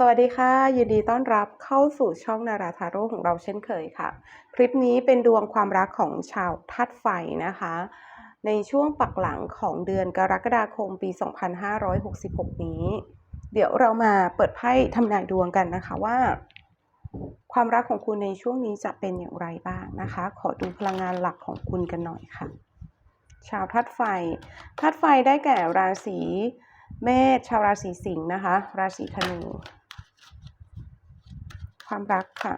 สวัสดีค่ะ ยินดีต้อนรับเข้าสู่ช่องนาราทาโร่ของเราเช่นเคยค่ะ คลิปนี้เป็นดวงความรักของชาวธาตุไฟนะคะ ในช่วงปักหลังของเดือนกรกฎาคมปี 2566 นี้ เดี๋ยวเรามาเปิดไพ่ทำนายดวงกันนะคะว่า ความรักของคุณในช่วงนี้จะเป็นอย่างไรบ้างนะคะ ขอดูพลังงานหลักของคุณกันหน่อยค่ะ ชาวธาตุไฟธาตุไฟได้แก่ราศีเมษชาวราศีสิงห์นะคะ ราศีธนู ความรักค่ะ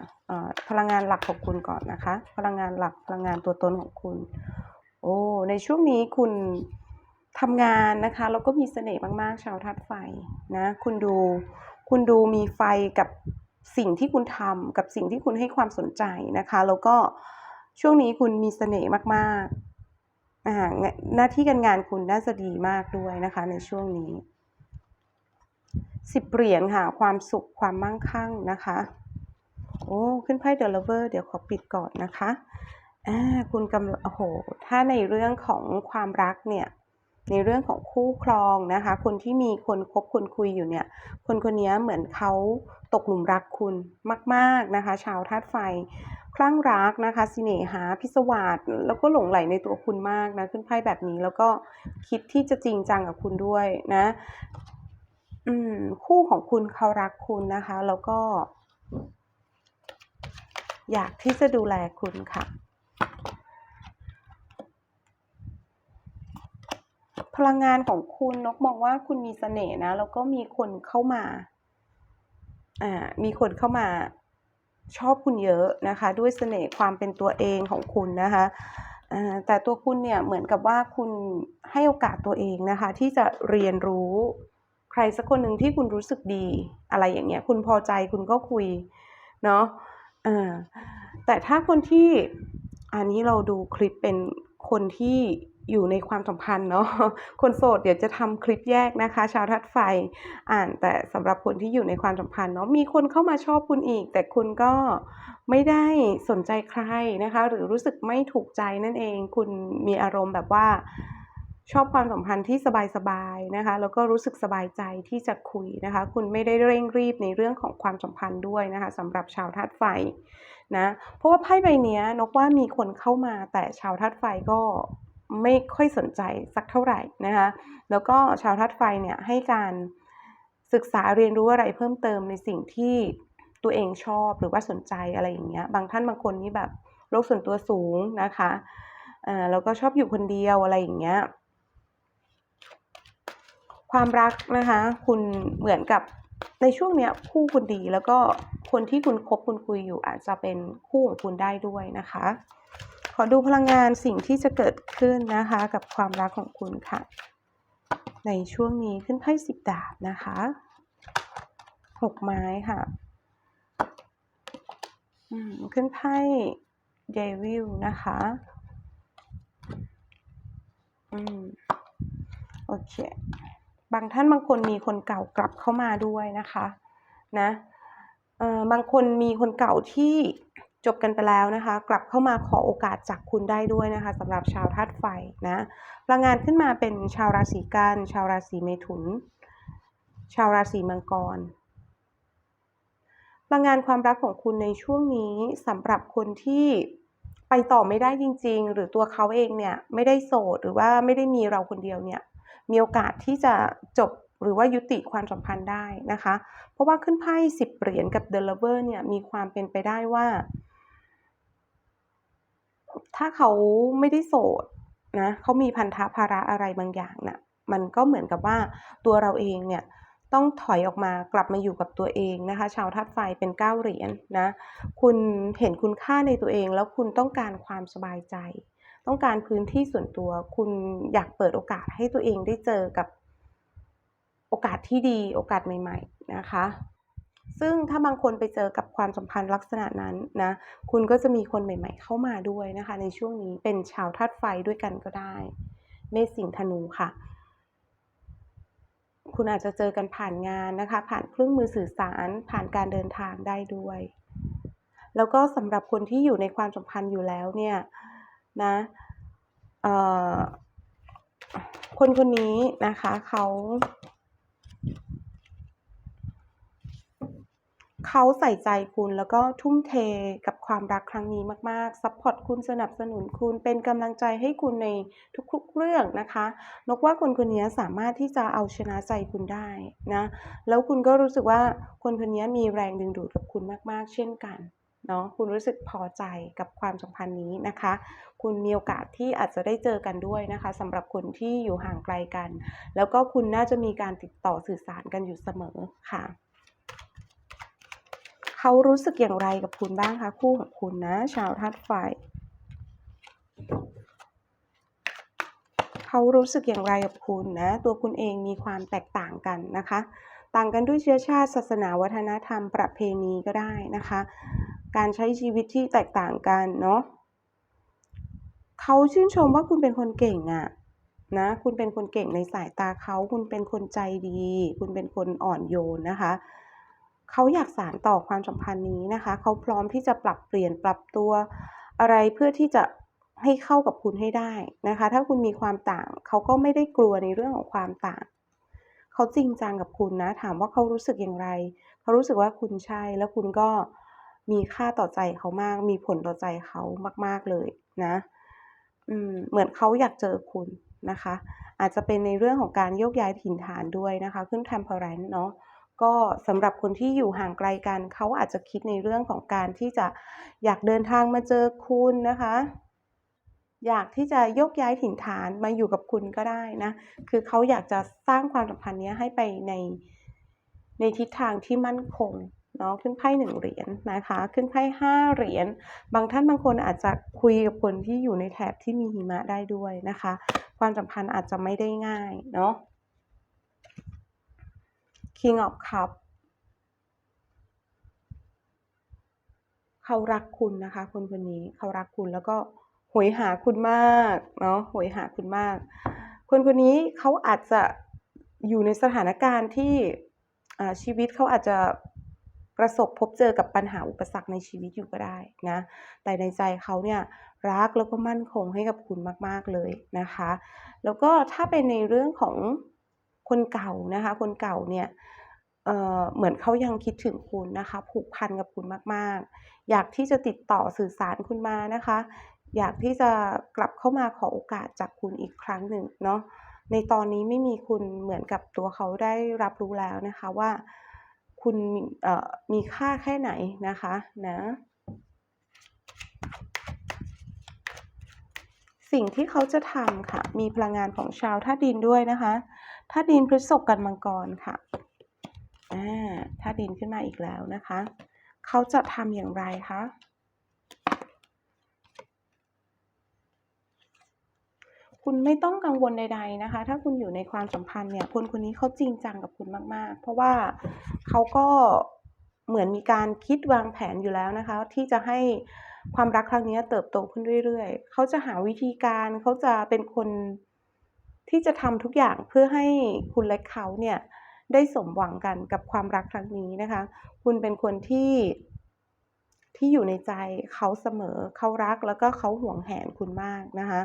พลังงานหลักของคุณก่อนนะคะ พลังงานหลักพลังงานตัวตนของคุณ โอ้ในช่วงนี้คุณทำงานนะคะแล้วก็มีเสน่ห์มากๆ ชาวธาตุไฟนะ คุณดูคุณดูมีไฟกับสิ่งที่คุณทำกับสิ่งที่คุณให้ความสนใจนะคะ แล้วก็ช่วงนี้คุณมีเสน่ห์มากๆหน้าที่การงานคุณน่าจะดีมากด้วยนะคะ ในช่วงนี้สิบเหรียญค่ะ ความสุขความมั่งคั่งนะคะ โอ้ขึ้นไพ่เดอะเลเวอร์เดี๋ยวขอปิดก่อนนะคะอ่าคุณกำลังโอ้โหถ้าในเรื่องของความรักเนี่ยในเรื่องของคู่ครองนะคะ คนที่มีคนคบคนคุยอยู่เนี่ย คนคนนี้เหมือนเขาตกหลุมรักคุณมากๆนะคะ ชาวธาตุไฟ คลั่งรักนะคะสิเนหาพิศวาสแล้วก็หลงไหลในตัวคุณมากนะ ขึ้นไพ่แบบนี้แล้วก็คิดที่จะจริงจังกับคุณด้วยนะอืมคู่ของคุณเขารักคุณนะคะ แล้วก็ อยากที่จะดูแลคุณค่ะ พลังงานของคุณนกมองว่าคุณมีเสน่ห์นะ แล้วก็มีคนเข้ามาอ่ามีคนเข้ามาชอบคุณเยอะนะคะ ด้วยเสน่ห์ความเป็นตัวเองของคุณนะคะแต่ตัวคุณเนี่ยเหมือนกับว่าคุณให้โอกาสตัวเองนะคะ ที่จะเรียนรู้ใครสักคนหนึ่งที่คุณรู้สึกดี อะไรอย่างเงี้ย คุณพอใจคุณก็คุยเนาะ อ่าแต่ถ้าคนที่อันนี้เราดูคลิปเป็นคนที่อยู่ในความสัมพันธ์เนาะคนโสดเดี๋ยวจะทำคลิปแยกนะคะ ชาวธาตุไฟอ่านแต่สำหรับคนที่อยู่ในความสัมพันธ์เนาะมีคนเข้ามาชอบคุณอีก แต่คุณก็ไม่ได้สนใจใครนะคะ หรือรู้สึกไม่ถูกใจนั่นเอง คุณมีอารมณ์แบบว่า ชอบความสัมพันธ์ที่สบายๆนะคะ แล้วก็รู้สึกสบายใจที่จะคุยนะคะ คุณไม่ได้เร่งรีบในเรื่องของความสัมพันธ์ด้วยนะคะสำหรับชาวธาตุไฟนะ เพราะว่าไพ่ใบนี้นกว่ามีคนเข้ามาแต่ชาวธาตุไฟก็ไม่ค่อยสนใจสักเท่าไหร่นะคะ แล้วก็ชาวธาตุไฟเนี่ยให้การศึกษาเรียนรู้อะไรเพิ่มเติมในสิ่งที่ตัวเองชอบหรือว่าสนใจอะไรอย่างเงี้ย บางท่านบางคนนี่แบบโลกส่วนตัวสูงนะคะอ่าแล้วก็ชอบอยู่คนเดียวอะไรอย่างเงี้ย ความรักนะคะ คุณเหมือนกับในช่วงเนี้ยคู่คุณดีแล้วก็คนที่คุณคบคุณคุยอยู่อาจจะเป็นคู่ของคุณได้ด้วยนะคะ ขอดูพลังงานสิ่งที่จะเกิดขึ้นนะคะ กับความรักของคุณค่ะ ในช่วงนี้ขึ้นไพ่สิบดาบนะคะหกไม้ค่ะขึ้นไพ่เดวิลนะคะอืมโอเค บางท่านบางคนมีคนเก่ากลับเข้ามาด้วยนะคะนะเออบางคนมีคนเก่าที่จบกันไปแล้วนะคะ กลับเข้ามาขอโอกาสจากคุณได้ด้วยนะคะสำหรับชาวธาตุไฟนะพลังงานขึ้นมาเป็นชาวราศีกันชาวราศีเมถุน ชาวราศีมังกรพลังงานความรักของคุณในช่วงนี้สำหรับคนที่ไปต่อไม่ได้จริง ๆ หรือตัวเขาเองเนี่ยไม่ได้โสดหรือว่าไม่ได้มีเราคนเดียวเนี่ย มีโอกาสที่จะจบหรือว่ายุติความสัมพันธ์ได้นะคะ เพราะว่าขึ้นไพ่สิบเหรียญกับ The Lover เนี่ยมีความเป็นไปได้ว่า ถ้าเขาไม่ได้โสดนะเขามีพันธะภาระอะไรบางอย่างนะ่ะมันก็เหมือนกับว่าตัวเราเองเนี่ยต้องถอยออกมากลับมาอยู่กับตัวเองนะคะ ชาวธาตุไฟเป็นเก้าเหรียญนะ คุณเห็นคุณค่าในตัวเองแล้วคุณต้องการความสบายใจ ต้องการพื้นที่ส่วนตัว คุณอยากเปิดโอกาสให้ตัวเองได้เจอกับโอกาสที่ดีโอกาสใหม่ ๆนะคะ ซึ่งถ้าบางคนไปเจอกับความสัมพันธ์ลักษณะนั้นนะคุณก็จะมีคนใหม่ ๆ เข้ามาด้วยนะคะ ในช่วงนี้เป็นชาวธาตุไฟด้วยกันก็ได้ เมษสิงธนูค่ะ คุณอาจจะเจอกันผ่านงานนะคะ ผ่านเครื่องมือสื่อสารผ่านการเดินทางได้ด้วย แล้วก็สำหรับคนที่อยู่ในความสัมพันธ์อยู่แล้วเนี่ย นะคนคนนี้นะคะเขาเขาใส่ใจคุณแล้วก็ทุ่มเทกับความรักครั้งนี้มากๆซัพพอร์ตคุณสนับสนุนคุณเป็นกำลังใจให้คุณในทุกๆเรื่องนะคะนกว่าคนคนนี้สามารถที่จะเอาชนะใจคุณได้นะ แล้วคุณก็รู้สึกว่าคนคนนี้มีแรงดึงดูดกับคุณมากๆ เช่นกัน เนาะคุณรู้สึกพอใจกับความสัมพันธ์นี้นะคะ คุณมีโอกาสที่อาจจะได้เจอกันด้วยนะคะสำหรับคนที่อยู่ห่างไกลกัน แล้วก็คุณน่าจะมีการติดต่อสื่อสารกันอยู่เสมอค่ะเขารู้สึกอย่างไรกับคุณบ้างคะคู่ของคุณนะ ชาวธาตุไฟเขารู้สึกอย่างไรกับคุณนะ ตัวคุณเองมีความแตกต่างกันนะคะ ต่างกันด้วยเชื้อชาติศาสนาวัฒนธรรมประเพณีก็ได้นะคะ การใช้ชีวิตที่แตกต่างกันเนาะเขาชื่นชมว่าคุณเป็นคนเก่งอะนะ คุณเป็นคนเก่งในสายตาเขา คุณเป็นคนใจดี คุณเป็นคนอ่อนโยนนะคะ เขาอยากสานต่อความสัมพันธ์นี้นะคะ เขาพร้อมที่จะปรับเปลี่ยนปรับตัวอะไรเพื่อที่จะให้เข้ากับคุณให้ได้นะคะ ถ้าคุณมีความต่าง เขาก็ไม่ได้กลัวในเรื่องของความต่าง เขาจริงจังกับคุณนะ ถามว่าเขารู้สึกอย่างไร เขารู้สึกว่าคุณใช่ แล้วคุณก็ มีค่าต่อใจเขามาก มีผลต่อใจเขามาก ๆเลยนะอืมเหมือนเขาอยากเจอคุณนะคะ อาจจะเป็นในเรื่องของการโยกย้ายถิ่นฐานด้วยนะคะ ขึ้น Temperance เนาะก็สำหรับคนที่อยู่ห่างไกลกันเขาอาจจะคิดในเรื่องของการที่จะอยากเดินทางมาเจอคุณนะคะ อยากที่จะโยกย้ายถิ่นฐานมาอยู่กับคุณก็ได้นะ คือเขาอยากจะสร้างความสัมพันธ์นี้ให้ไปในในทิศทางที่มั่นคง เนาะขึ้นไพ่1เหรียญนะคะ ขึ้นไพ่5เหรียญบางท่านบางคนอาจจะคุยกับคนที่อยู่ในแถบที่มีหิมะได้ด้วยนะคะ ความสัมพันธ์อาจจะไม่ได้ง่ายเนาะ King of Cup เขารักคุณนะคะ คนคนนี้เขารักคุณแล้วก็โหยหาคุณมากเนาะโหยหาคุณมาก คนคนนี้เขาอาจจะอยู่ในสถานการณ์ที่ชีวิตเขาอาจจะ ประสบพบเจอกับปัญหาอุปสรรคในชีวิตอยู่ก็ได้นะ แต่ในใจเขาเนี่ยรักแล้วก็มั่นคงให้กับคุณมาก ๆเลยนะคะ แล้วก็ถ้าเป็นในเรื่องของคนเก่านะคะ คนเก่าเนี่ยเอ่อเหมือนเขายังคิดถึงคุณนะคะ ผูกพันกับคุณมากๆ อยากที่จะติดต่อสื่อสารคุณมานะคะ อยากที่จะกลับเข้ามาขอโอกาสจากคุณอีกครั้งหนึ่งเนาะในตอนนี้ไม่มีคุณเหมือนกับตัวเขาได้รับรู้แล้วนะคะว่า คุณมีมีค่าแค่ไหนนะคะนะสิ่งที่เขาจะทำค่ะ มีพลังงานของชาวท่าดินด้วยนะคะท่าดินพฤษภกันมังกรค่ะอาธาดินขึ้นมาอีกแล้วนะคะ เขาจะทำอย่างไรคะ คุณไม่ต้องกังวลใด ๆนะคะ ถ้าคุณอยู่ในความสัมพันธ์เนี่ย คนคนนี้เขาจริงจังกับคุณมาก ๆ เพราะว่าเขาก็เหมือนมีการคิดวางแผนอยู่แล้วนะคะ ที่จะให้ความรักครั้งนี้เติบโตขึ้นเรื่อย ๆ เขาจะหาวิธีการเขาจะเป็นคนที่จะทำทุกอย่างเพื่อให้คุณและเขาเนี่ยได้สมหวังกันกับความรักครั้งนี้นะคะ คุณเป็นคนที่ที่อยู่ในใจเขาเสมอเขารักแล้วก็เขาห่วงแหนคุณมากนะคะ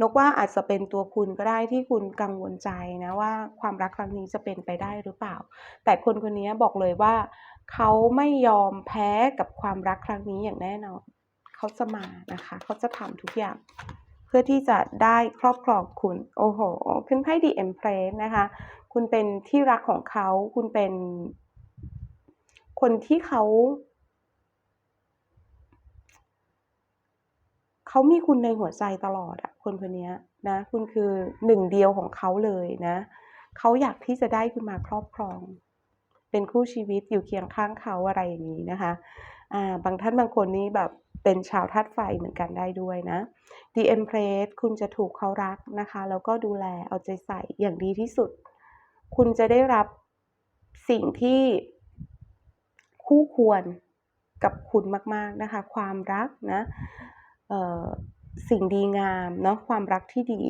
นกว่าอาจจะเป็นตัวคุณก็ได้ที่คุณกังวลใจนะว่าความรักครั้งนี้จะเป็นไปได้หรือเปล่า แต่คนคนนี้บอกเลยว่า เขาไม่ยอมแพ้กับความรักครั้งนี้อย่างแน่นอนเขาจะมานะคะ เขาจะทำทุกอย่าง เพื่อที่จะได้ครอบครองคุณ โอ้โฮขึ้นไพ่ The Empress นะคะ คุณเป็นที่รักของเขา คุณเป็น คนที่เขาเขามีคุณในหัวใจตลอดอะ คนคนนี้นะ คุณคือหนึ่งเดียวของเขาเลยนะ เขาอยากที่จะได้คุณมาครอบครอง เป็นคู่ชีวิตอยู่เคียงข้างเขาอะไรอย่างงี้นะคะอ่าบางท่านบางคนนี่แบบเป็นชาวธาตุไฟเหมือนกันได้ด้วยนะ The Empress คุณจะถูกเขารักนะคะ แล้วก็ดูแลเอาใจใส่อย่างดีที่สุด คุณจะได้รับสิ่งที่คู่ควรกับคุณมาก ๆ นะคะ ความรักนะเอ่อ สิ่งดีงามเนาะความรักที่ดี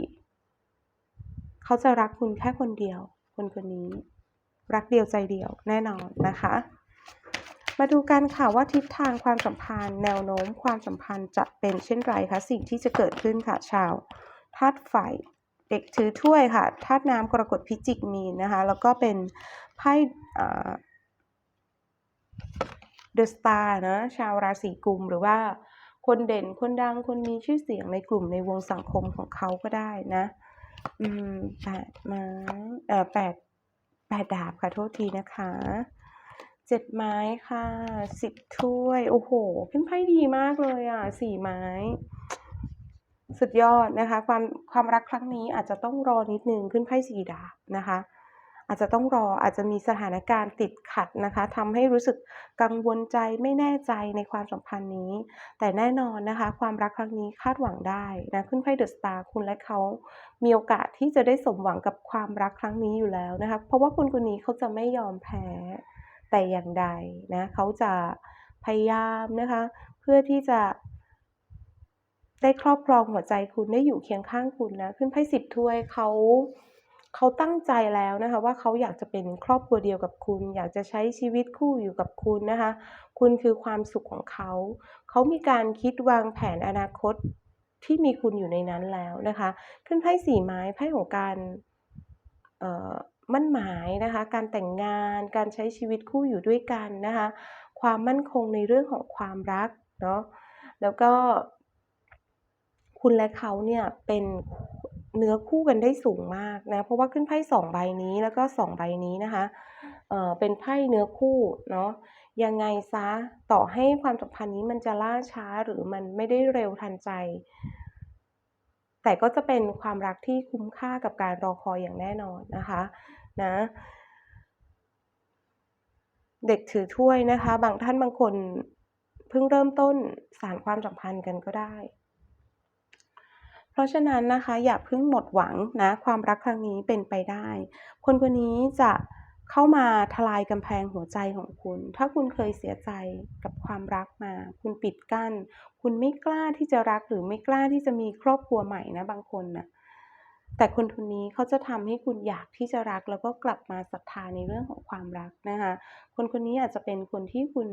เขาจะรักคุณแค่คนเดียว คนคนนี้ รักเดียวใจเดียวแน่นอนนะคะ มาดูกันค่ะว่าทิศทางความสัมพันธ์ แนวโน้มความสัมพันธ์จะเป็นเช่นไรคะสิ่งที่จะเกิดขึ้นค่ะชาวธาตุไฟเด็กถือถ้วยค่ะธาตุน้ำกรกฎพิจิกมีนะคะ แล้วก็เป็นไพ่อ่า The Star นะชาวราศีกุมหรือว่า คนเด่นคนดังคนมีชื่อเสียงในกลุ่มในวงสังคมของเขาก็ได้นะ อืมแปดไม้เอ่อแปดแปดดาบค่ะโทษทีนะคะเจ็ดไม้ค่ะสิบถ้วย โอ้โหเป็นไพ่ดีมากเลยอะสี่ไม้ สุดยอดนะคะ ความความรักครั้งนี้อาจจะต้องรอนิดนึงขึ้นไพ่สีดาบนะคะ อาจจะต้องรออาจจะมีสถานการณ์ติดขัดนะคะทำให้รู้สึกกังวลใจไม่แน่ใจในความสัมพันธ์นี้ แต่แน่นอนนะคะ ความรักครั้งนี้คาดหวังได้นะขึ้นไพ่เดอะสตาร์คุณและเขา มีโอกาสที่จะได้สมหวังกับความรักครั้งนี้อยู่แล้วนะคะ เพราะว่าคนคนนี้เขาจะไม่ยอมแพ้แต่อย่างใดนะเขาจะพยายามนะคะ เพื่อที่จะได้ครอบครองหัวใจคุณได้อยู่เคียงข้างคุณนะ ขึ้นไพ่สิบถ้วยเขา เขาตั้งใจแล้วนะคะว่าเขาอยากจะเป็นครอบครัวเดียวกับคุณ อยากจะใช้ชีวิตคู่อยู่กับคุณนะคะ คุณคือความสุขของเขา เขามีการคิดวางแผนอนาคตที่มีคุณอยู่ในนั้นแล้วนะคะ ขึ้นไพ่สี่ไม้ไพ่ของการเอ่อมั่นหมายนะคะ การแต่งงาน การใช้ชีวิตคู่อยู่ด้วยกันนะคะ ความมั่นคงในเรื่องของความรักเนาะ แล้วก็คุณและเขาเนี่ยเป็น เนื้อคู่กันได้สูงมากนะ เพราะว่าขึ้นไพ่สองใบนี้แล้วก็สองใบนี้นะคะเอ่อเป็นไพ่เนื้อคู่เนาะยังไงซะต่อให้ความสัมพันธ์นี้มันจะล่าช้าหรือมันไม่ได้เร็วทันใจ แต่ก็จะเป็นความรักที่คุ้มค่ากับการรอคอยอย่างแน่นอนนะคะนะเด็กถือถ้วยนะคะ บางท่านบางคนเพิ่งเริ่มต้นสารความสัมพันธ์กันก็ได้ ราะฉะนั้นนะคะอย่าเพิ่งหมดหวังนะความรักครั้งนี้เป็นไปได้ คนคนนี้จะเข้ามาทลายกำแพงหัวใจของคุณ ถ้าคุณเคยเสียใจกับความรักมา คุณปิดกั้น คุณไม่กล้าที่จะรักหรือไม่กล้าที่จะมีครอบครัวใหม่นะบางคนนะแต่คนคนนี้เขาจะทำให้คุณอยากที่จะรัก แล้วก็กลับมาศรัทธาในเรื่องของความรักนะคะ คนคนนี้อาจจะเป็นคนที่คุณ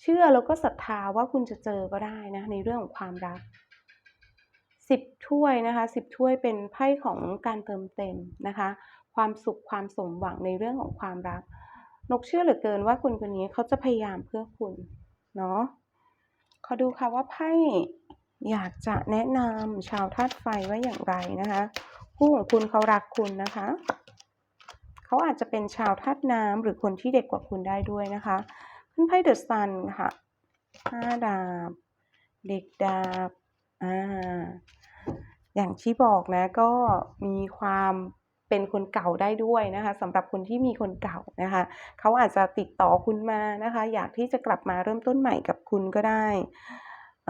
เชื่อแล้วก็ศรัทธาว่าคุณจะเจอก็ได้นะในเรื่องของความรัก สิบถ้วยนะคะสิบถ้วยเป็นไพ่ของการเติมเต็มนะคะ ความสุขความสมหวังในเรื่องของความรัก นกเชื่อเหลือเกินว่าคนคนนี้เขาจะพยายามเพื่อคุณ เนาะขอดูค่ะว่าไพ่อยากจะแนะนำชาวธาตุไฟว่าอย่างไรนะคะคู่ของคุณเขารักคุณนะคะ เขาอาจจะเป็นชาวธาตุน้ำหรือคนที่เด็กกว่าคุณได้ด้วยนะคะขึ้นไพ่เดอะซันค่ะห้าดาบ เด็กดาบ อ่า อย่างที่บอกนะก็มีความเป็นคนเก่าได้ด้วยนะคะสำหรับคนที่มีคนเก่านะคะเขาอาจจะติดต่อคุณมานะคะ อยากที่จะกลับมาเริ่มต้นใหม่กับคุณก็ได้เ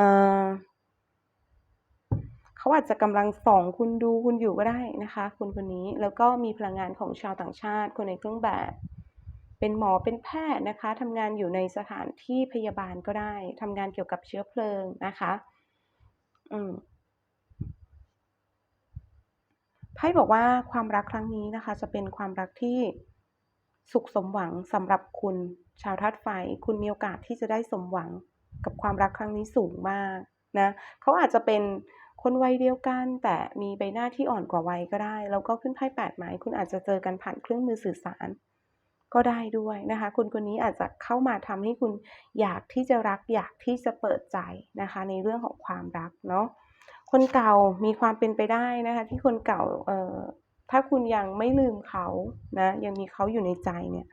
เขาอาจจะกำลังส่องคุณดูคุณอยู่ก็ได้นะคะคนคนนี้แล้วก็มีพลังงานของชาวต่างชาติ คนในเครื่องแบบ เป็นหมอเป็นแพทย์นะคะทำงานอยู่ในสถานที่พยาบาลก็ได้ทำงานเกี่ยวกับเชื้อเพลิงนะคะ อืม ไพ่บอกว่าความรักครั้งนี้นะคะ จะเป็นความรักที่สุขสมหวังสำหรับคุณชาวธาตุไฟ คุณมีโอกาสที่จะได้สมหวังกับความรักครั้งนี้สูงมากนะเขาอาจจะเป็นคนวัยเดียวกัน แต่มีใบหน้าที่อ่อนกว่าวัยก็ได้ แล้วก็ขึ้นไพ่แปดไม้คุณอาจจะเจอกันผ่านเครื่องมือสื่อสาร ก็ได้ด้วยนะคะ คุณคนนี้อาจจะเข้ามาทำให้คุณอยากที่จะรักอยากที่จะเปิดใจนะคะ ในเรื่องของความรักเนาะ คนเก่ามีความเป็นไปได้นะคะที่คนเก่าเอ่อถ้าคุณยังไม่ลืมเขานะยังมีเขาอยู่ในใจเนี่ย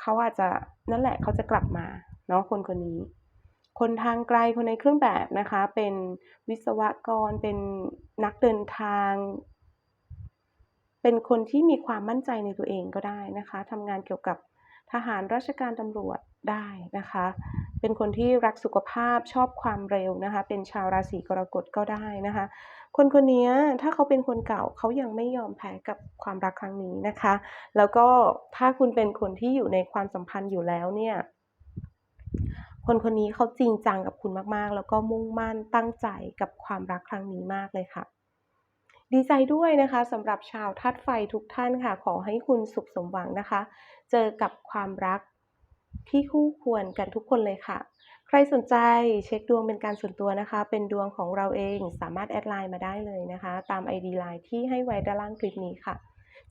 เขาอาจจะนั่นแหละเขาจะกลับมาเนาะคนคนนี้ คนทางไกลคนในเครื่องแบบนะคะ เป็นวิศวกรเป็นนักเดินทาง เป็นคนที่มีความมั่นใจในตัวเองก็ได้นะคะทำงานเกี่ยวกับทหารราชการตำรวจได้นะคะ เป็นคนที่รักสุขภาพชอบความเร็วนะคะ เป็นชาวราศีกรกฎก็ได้นะคะ คนคนนี้ถ้าเขาเป็นคนเก่าเขายังไม่ยอมแพ้กับความรักครั้งนี้นะคะ แล้วก็ถ้าคุณเป็นคนที่อยู่ในความสัมพันธ์อยู่แล้วเนี่ยคนคนนี้เขาจริงจังกับคุณมากๆ แล้วก็มุ่งมั่นตั้งใจกับความรักครั้งนี้มากเลยค่ะ ดีใจด้วยนะคะสำหรับชาวธาตุไฟทุกท่านค่ะ ขอให้คุณสุขสมหวังนะคะ เจอกับความรัก ที่คู่ควรกันทุกคนเลยค่ะ ใครสนใจเช็คดวงเป็นการส่วนตัวนะคะ เป็นดวงของเราเองสามารถแอดไลน์มาได้เลยนะคะ ตาม ID ไลน์ที่ให้ไว้ด้านล่างคลิปนี้ค่ะ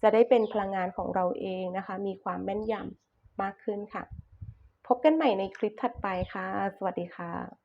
จะได้เป็นพลังงานของเราเองนะคะ มีความแม่นยำมากขึ้นค่ะ พบกันใหม่ในคลิปถัดไปค่ะ สวัสดีค่ะ